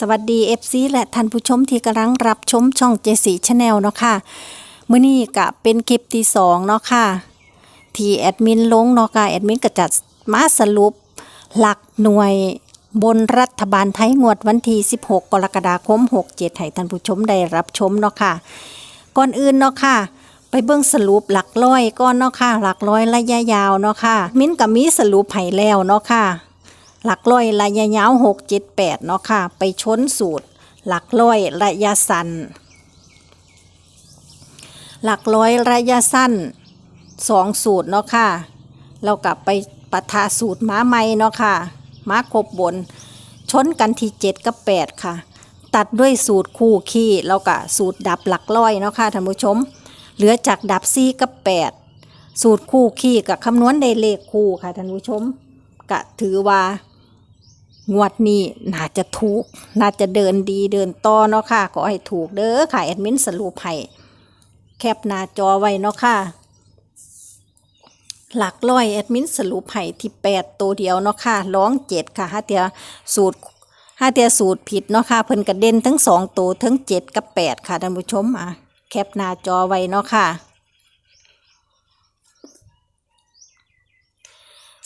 สวัสดี FC และท่านผู้ชมที่กำลังรับชมช่องเจสีชาแนลเนาะค่ะมื้อนี้ก็เป็นคลิปที่สองเนาะค่ะที่แอดมินลงเนาะค่ะแอดมินก็จะมาสรุป หลักหน่วยบนรัฐบาลไทยงวดวันที่ 16 กรกฎาคม 67ให้ท่านผู้ชมได้รับชมเนาะค่ะ ก่อนอื่นเนาะค่ะ ไปเบิ่งสรุปหลักร้อยก่อนเนาะค่ะ หลักร้อยระยะยาวเนาะค่ะ มิ้นกับมีสรุปให้แล้วเนาะค่ะ หลักร้อยระยะยาวหกเจ็ดแปดเนาะค่ะ ไปชนสูตร หลักร้อยระยะสั้น หลักร้อยระยะสั้นสองสูตรเนาะค่ะ เรากลับไปปะทะสูตรม้าไม่เนาะค่ะ ม้าครบบน ชนกันที่เจ็ดกับแปดค่ะ ตัดด้วยสูตรคู่ขี้แล้วก็สูตรดับหลักร้อยเนาะค่ะท่านผู้ชม เหลือจากดับซี่กับแปดสูตรคู่ขี้กับคำนวณได้เลขคู่ค่ะท่านผู้ชม ก็ถือว่างวดนี้น่าจะถูก น่าจะเดินดีเดินต่อเนาะค่ะขอให้ถูกเด้อค่ะแอดมินสรุปให้แคปหน้าจอไว้เนาะค่ะ หลักร้อยแอดมินสรุปให้ที่แปดตัวเดียวเนาะค่ะร้องเจ็ดค่ะห้าเตียสูตรห้าเตียสูตรผิดเนาะค่ะเพิ่นกระเด็นทั้งสองตัวทั้งเจ็ดกับแปดค่ะท่านผู้ชมอะแคปหน้าจอไว้เนาะค่ะ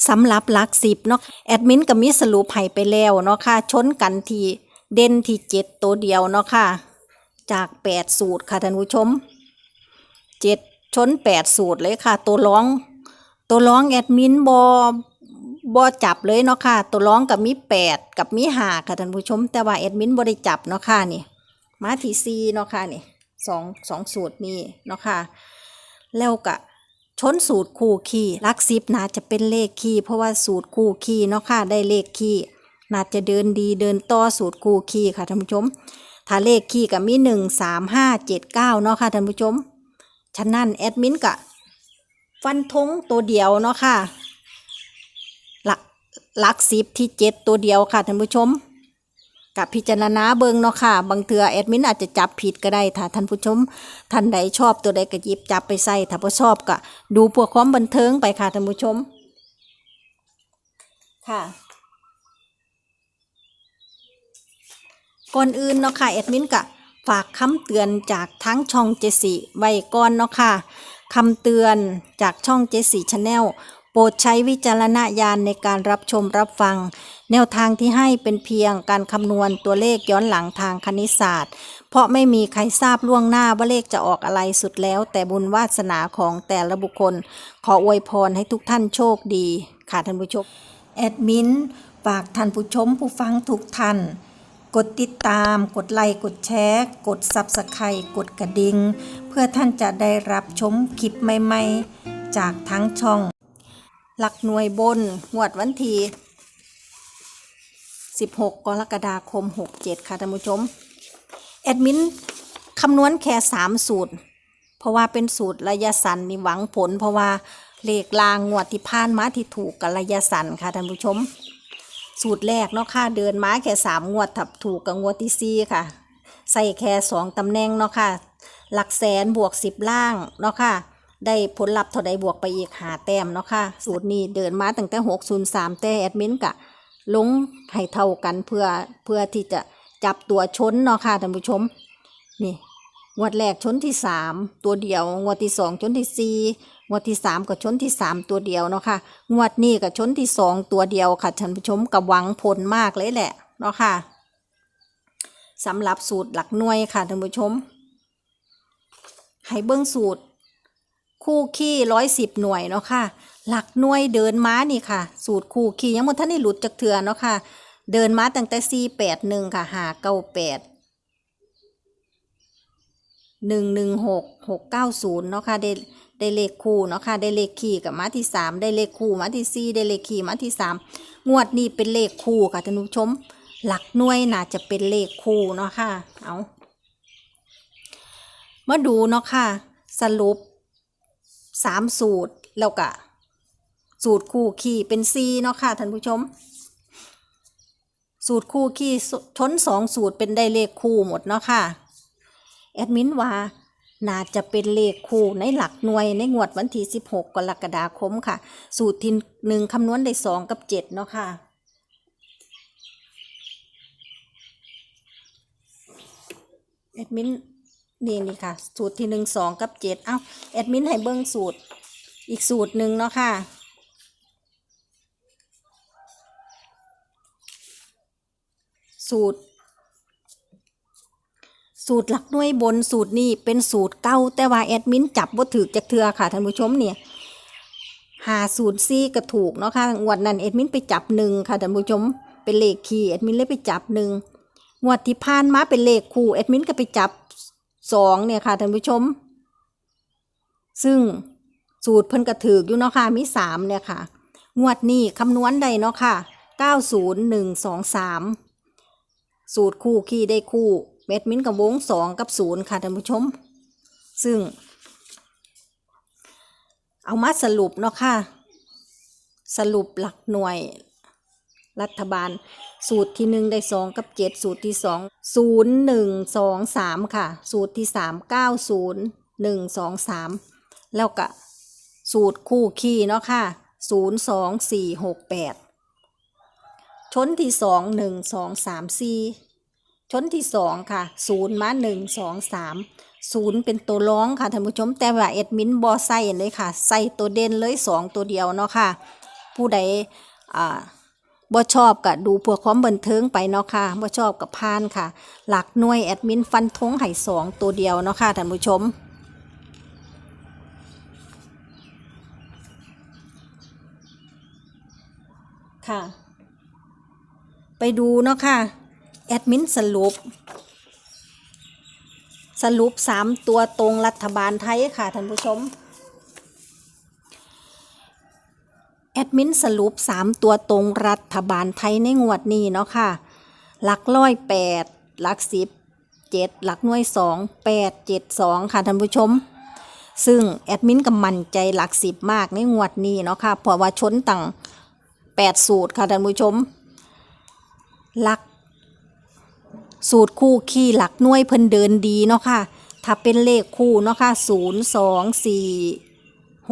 สำหรับหลักสิบเนาะแอดมินก็มีสรุปให้ไปแล้วเนาะค่ะชนกันที่เด่นที่เจ็ดตัวเดียวเนาะค่ะ จากแปดสูตรค่ะท่านผู้ชมเจ็ดชนแปดสูตรเลยค่ะ ตัวร้อง ตัวร้องแอดมินบอบอจับเลยเนาะค่ะ ตัวร้องกับมีแปดกับมีหาค่ะท่านผู้ชม แต่ว่าแอดมินบริจับเนาะค่ะนี่มาทีซีเนาะค่ะนี่สองสองสูตรนี้เนาะค่ะแล้วก็ ชนสูตรคู่คีลักซิบน่าจะเป็นเลขคีย์เพราะว่าสูตรคู่คีเนาะค่ะได้เลขคีย์น่าจะเดินดีเดินต่อสูตรคู่คีค่ะท่านผู้ชม ถ้าเลขคีย์ก็มีหนึ่งสามห้าเจ็ดเก้าเนาะค่ะท่านผู้ชมฉะนั้นแอดมินกะฟันธงตัวเดียวเนาะค่ะหลักหลักสิบที่เจ็ดตัวเดียวค่ะท่านผู้ชม กับพิจารณาเบิงเนาะค่ะ บางเทือแอดมินอาจจะจับผิดก็ได้ถ้าท่านผู้ชมท่านใดชอบตัวใดก็หยิบจับไปใส่ถ้าบ่ชอบก็ดูพื่อความบันเทิงไปค่ะท่านผู้ชม ค่ะก่อนอื่นเนาะค่ะแอดมินก็ฝากคำเตือนจากทั้งช่องเจสีไว้ก่อนเนาะค่ะคำเตือนจากช่องเจสีชาแนล โปรดใช้วิจารณญาณในการรับชมรับฟัง แนวทางที่ให้เป็นเพียงการคำนวณตัวเลขย้อนหลังทางคณิตศาสตร์ เพราะไม่มีใครทราบล่วงหน้าว่าเลขจะออกอะไรสุดแล้ว แต่บุญวาสนาของแต่ละบุคคล ขออวยพรให้ทุกท่านโชคดี ค่ะท่านผู้ชม แอดมินฝากท่านผู้ชมผู้ฟังทุกท่านกดติดตาม กดไลค์ กดแชร์ กด Subscribe กดกระดิ่ง เพื่อท่านจะได้รับชมคลิปใหม่ ๆ จากทั้งช่อง หลักหน่วยบนงวดวันที่16 กรกฎาคม 67 ค่ะท่านผู้ชม แอดมินคำนวณแค่3สูตร เพราะว่าเป็นสูตรระยะสั้นนี่หวังผล เพราะว่าเลขลางงวดที่ผ่านมาที่ถูกกับระยะสั้นค่ะท่านผู้ชม สูตรแรกเนาะค่ะเดินมาแค่สามงวดถับถูกกับงวดที่สี่ค่ะ ใส่แค่สองตำแหน่งเนาะค่ะ หลักแสนบวกสิบล่างเนาะค่ะ ได้ผลลัพธ์เท่าใดบวกไปอีกหาแต้มเนาะค่ะ สูตรนี้เดินมาตั้งแต่หกศูนย์สามแต่แอดมินกะลงให้เท่ากันเพื่อเพื่อที่จะจับตัวชนเนาะค่ะท่านผู้ชม นี่งวดแรกชนที่สามตัวเดียวงวดที่สองชนที่สี่งวดที่สามก็ชนที่สามตัวเดียวเนาะค่ะงวดนี้ก็ชนที่สองตัวเดียวค่ะท่านผู้ชมกับหวังผลมากเลยแหละเนาะค่ะสำหรับสูตรหลักหน่วยค่ะท่านผู้ชม ให้เบิ้องสูตร คู่ขี้ร้อยสิบหน่วยเนาะค่ะ หลักหน่วยเดินม้านี่ค่ะ สูตรคู่ขี้ยังหมดท่านได้หลุดจากเถื่อเนาะค่ะ เดินม้าตั้งแต่สี่แปดหนึ่งค่ะหาเก้าแปดหนึ่งหนึ่งหกหกเก้าศูนย์เนาะค่ะได้ได้เลขคู่เนาะค่ะได้เลขขี่กับมาที่สามได้เลขคู่มาที่สี่ได้เลขขี่มาที่สามงวดนี้เป็นเลขคู่ค่ะท่านผู้ชม หลักหน่วยน่าจะเป็นเลขคู่เนาะค่ะเอามาดูเนาะค่ะ สรุป สามสูตรแล้วก็สูตรคู่ขี่เป็นซีเนาะค่ะท่านผู้ชม สูตรคู่ขี่ชนสองสูตรเป็นได้เลขคู่หมดเนาะค่ะแอดมินว่าน่าจะเป็นเลขคู่ในหลักหน่วยในงวดวันที่16 กรกฎาคมค่ะ สูตรที่หนึ่งคำนวณได้2กับ7เนาะค่ะ แอดมิน นี่นี่ค่ะ สูตรที่หนึ่งสองกับเจ็ดเอ้าแอดมินให้เบิ้งสูตร อีกสูตรหนึ่งเนาะค่ะ สูตร สูตรหลักหน่วยบนสูตรนี้เป็นสูตรเก้าแต่ว่าแอดมินจับบ่ถือจากเทือค่ะท่านผู้ชมเนี่ยหาสูตรซี่ก็ถูกเนาะค่ะงวดนั้นแอดมินไปจับหนึ่งค่ะท่านผู้ชมเป็นเลขคีย์แอดมินเลยไปจับหนึ่งงวดที่ผ่านมาเป็นเลขคู่แอดมินก็ไปจับ สองเนี่ยค่ะท่านผู้ชม ซึ่งสูตรเพิ่นกระถืออยู่เนาะค่ะมีสามเนี่ยค่ะ งวดนี้คำนวณได้เนาะค่ะเก้าศูนย์หนึ่งสองสามสูตรคู่ขี้ได้คู่ เม็ดมิ้นกับวงสองกับศูนย์ค่ะท่านผู้ชม ซึ่ง เอามาสรุปเนาะค่ะ สรุปหลักหน่วย รัฐบาล สูตรที่หนึ่งได้สองกับเจ็ดสูตรที่สองศูนย์หนึ่งสองสามค่ะ สูตรที่สามเก้าศูนย์หนึ่งสองสามแล้วก็สูตรคู่ขี้เนาะค่ะศูนย์สองสี่หกแปดชนที่สองหนึ่งสองสามสี่ชนที่สองค่ะศูนย์มาหนึ่งสองสามศูนย์เป็นตัวร้องค่ะท่านผู้ชมแต่ว่าเอ็ดมินบอใส่เลยค่ะใส่ตัวเด่นเลยสองตัวเดียวเนาะค่ะ ผู้ใดอ่า บ่ชอบก็ดูเพื่อความบันเทิงไปเนาะค่ะบ่ชอบกับพานค่ะ หลักหน่วยแอดมินฟันธงไห่สองตัวเดียวเนาะค่ะท่านผู้ชมค่ะ ไปดูเนาะค่ะ แอดมินสรุป สรุปสามตัวตรงรัฐบาลไทยค่ะท่านผู้ชม แอ ดมินสรุปสามตัวตรงรัฐบาลไทยในงวดนี้เนาะค่ะ หลักร้อยแปดหลักสิบเจ็ดหลักหน่วยสองแปดเจ็ดสองค่ะท่านผู้ชม ซึ่งแอดมินก็มั่นใจหลักสิบมากในงวดนี้เนาะค่ะเพราะว่าชนตั้งแปดสูตรค่ะท่านผู้ชม หลัก สูตรคู่ขี้หลักหน่วยเพิ่นเดินดีเนาะค่ะ ถ้าเป็นเลขคู่เนาะค่ะศูนย์สองสี่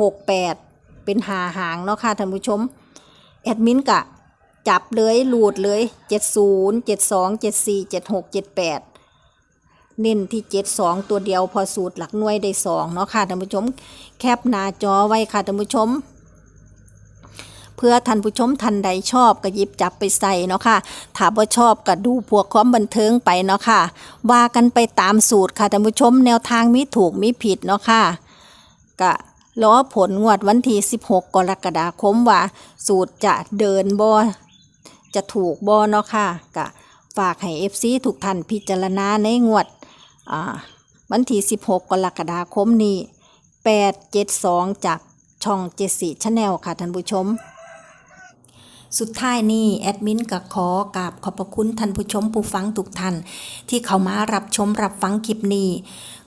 หกแปด เป็นหาหางเนาะค่ะท่านผู้ชมแอดมินกะจับเลยหลูดเลยเจ็ดศูนย์เจ็ดสองเจ็ดสี่เจ็ดหกเจ็ดแปดเน้นที่เจ็ดสองตัวเดียวพอสูตรหลักหน่วยได้สองเนาะค่ะท่านผู้ชม แคปหน้าจอไว้ค่ะท่านผู้ชมเพื่อท่านผู้ชมท่านใดชอบก็หยิบจับไปใส่เนาะค่ะ ถ้าบ่ชอบก็ดูพวกความบันเทิงไปเนาะค่ะ ว่ากันไปตามสูตรค่ะท่านผู้ชมแนวทางมีถูกมีผิดเนาะค่ะก็ รอผลงวดวันที่ 16 กรกฎาคมว่า สูตรจะเดินบ่จะถูกบ่เนาะค่ะก็ฝากให้ FC ทุกท่านพิจารณาในงวดอ่าวันที่ 16 กรกฎาคมนี้ 872 จากช่อง7จสีชแนลค่ะท่านผู้ชม สุดท้ายนี้แอดมินก็ขอกราบขอบพระคุณท่านผู้ชมผู้ฟังทุกท่าน ที่เข้ามารับชมรับฟังคลิปนี้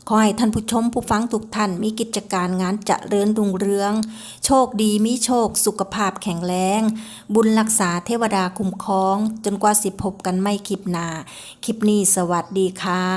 ขอให้ท่านผู้ชมผู้ฟังทุกท่านมีกิจการงานเจริญรุ่งเรือง โชคดีมีโชค สุขภาพแข็งแรง บุญรักษาเทวดาคุ้มครอง จนกว่าสิพบกันไม่คลิปหนาคลิปนี้สวัสดีค่ะ